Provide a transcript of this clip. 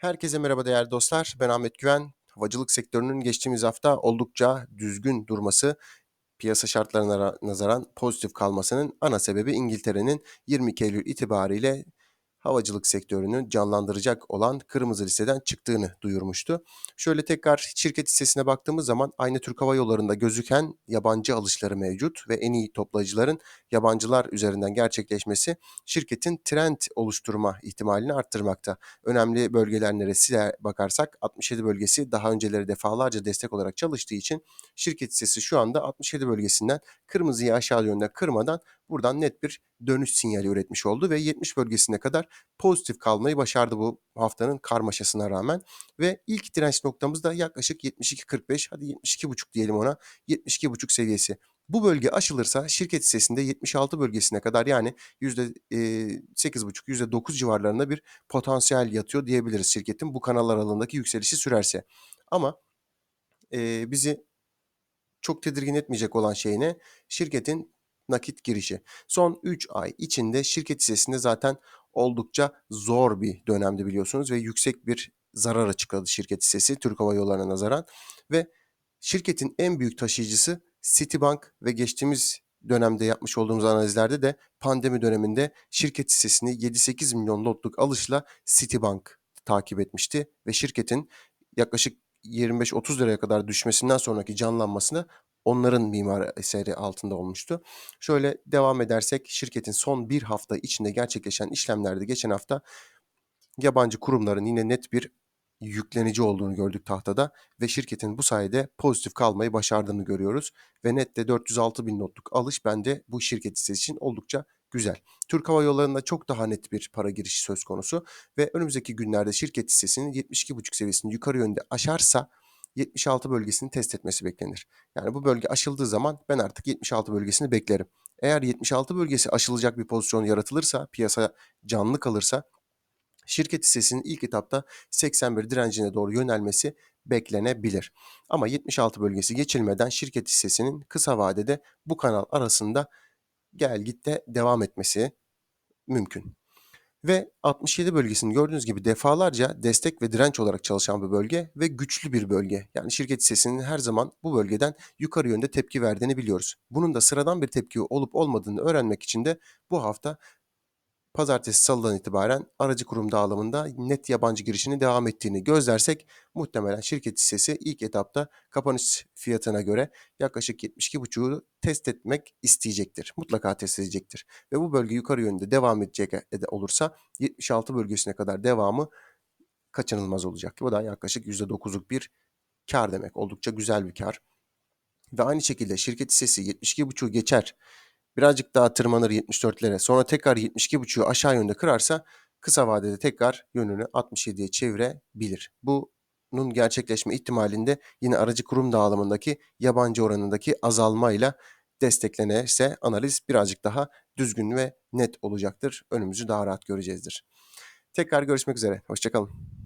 Herkese merhaba değerli dostlar. Ben Ahmet Güven. Havacılık sektörünün geçtiğimiz hafta oldukça düzgün durması, piyasa şartlarına ra- nazaran pozitif kalmasının ana sebebi İngiltere'nin 22 Eylül itibariyle havacılık sektörünü canlandıracak olan kırmızı listeden çıktığını duyurmuştu. Şöyle tekrar şirket hissesine baktığımız zaman aynı Türk Hava Yolları'nda gözüken yabancı alışları mevcut ve en iyi toplayıcıların yabancılar üzerinden gerçekleşmesi şirketin trend oluşturma ihtimalini arttırmakta. Önemli bölgeler neresi bakarsak 67 bölgesi daha önceleri defalarca destek olarak çalıştığı için şirket hissesi şu anda 67 bölgesinden kırmızıyı aşağı yönde kırmadan buradan net bir dönüş sinyali üretmiş oldu ve 70 bölgesine kadar pozitif kalmayı başardı bu haftanın karmaşasına rağmen ve ilk direnç noktamız da yaklaşık 72.45 hadi 72.5 diyelim ona 72.5 seviyesi. Bu bölge aşılırsa şirket hissesinde 76 bölgesine kadar yani %8,5 %9 civarlarında bir potansiyel yatıyor diyebiliriz şirketin bu kanal aralığındaki yükselişi sürerse. Ama eee, bizi çok tedirgin etmeyecek olan şey ne? Şirketin nakit girişi. Son 3 ay içinde şirket hissesinde zaten oldukça zor bir dönemdi biliyorsunuz ve yüksek bir zarar açıkladı şirket hissesi Türk Hava Yolları'na nazaran ve şirketin en büyük taşıyıcısı Citibank ve geçtiğimiz dönemde yapmış olduğumuz analizlerde de pandemi döneminde şirket hissesini 7-8 milyon lotluk alışla Citibank takip etmişti ve şirketin yaklaşık 25-30 liraya kadar düşmesinden sonraki canlanmasını onların mimar eseri altında olmuştu. Şöyle devam edersek şirketin son bir hafta içinde gerçekleşen işlemlerde geçen hafta yabancı kurumların yine net bir yüklenici olduğunu gördük tahtada ve şirketin bu sayede pozitif kalmayı başardığını görüyoruz. Ve nette 406 bin notluk alış bende bu şirket hissesi için oldukça güzel. Türk Hava Yolları'nda çok daha net bir para girişi söz konusu ve önümüzdeki günlerde şirket hissesinin 72,5 seviyesini yukarı yönde aşarsa 76 bölgesini test etmesi beklenir. Yani bu bölge aşıldığı zaman ben artık 76 bölgesini beklerim. Eğer 76 bölgesi aşılacak bir pozisyon yaratılırsa, piyasa canlı kalırsa şirket hissesinin ilk etapta 81 direncine doğru yönelmesi beklenebilir. Ama 76 bölgesi geçilmeden şirket hissesinin kısa vadede bu kanal arasında gel gitte devam etmesi mümkün. Ve 67 bölgesini gördüğünüz gibi defalarca destek ve direnç olarak çalışan bir bölge ve güçlü bir bölge. Yani şirket hissesinin her zaman bu bölgeden yukarı yönde tepki verdiğini biliyoruz. Bunun da sıradan bir tepki olup olmadığını öğrenmek için de bu hafta pazartesi salıdan itibaren aracı kurum dağılımında net yabancı girişinin devam ettiğini gözlersek muhtemelen şirket hissesi ilk etapta kapanış fiyatına göre yaklaşık 72,5'u test etmek isteyecektir. Mutlaka test edecektir. Ve bu bölge yukarı yönde devam edecek ede- olursa 76 bölgesine kadar devamı kaçınılmaz olacak. Bu da yaklaşık %9'luk bir kar demek. Oldukça güzel bir kar. Ve aynı şekilde şirket hissesi 72,5'u geçer birazcık daha tırmanır 74'lere sonra tekrar 72.5'u aşağı yönde kırarsa kısa vadede tekrar yönünü 67'ye çevirebilir. Bunun gerçekleşme ihtimalinde yine aracı kurum dağılımındaki yabancı oranındaki azalmayla desteklenirse analiz birazcık daha düzgün ve net olacaktır. Önümüzü daha rahat göreceğizdir. Tekrar görüşmek üzere. Hoşçakalın.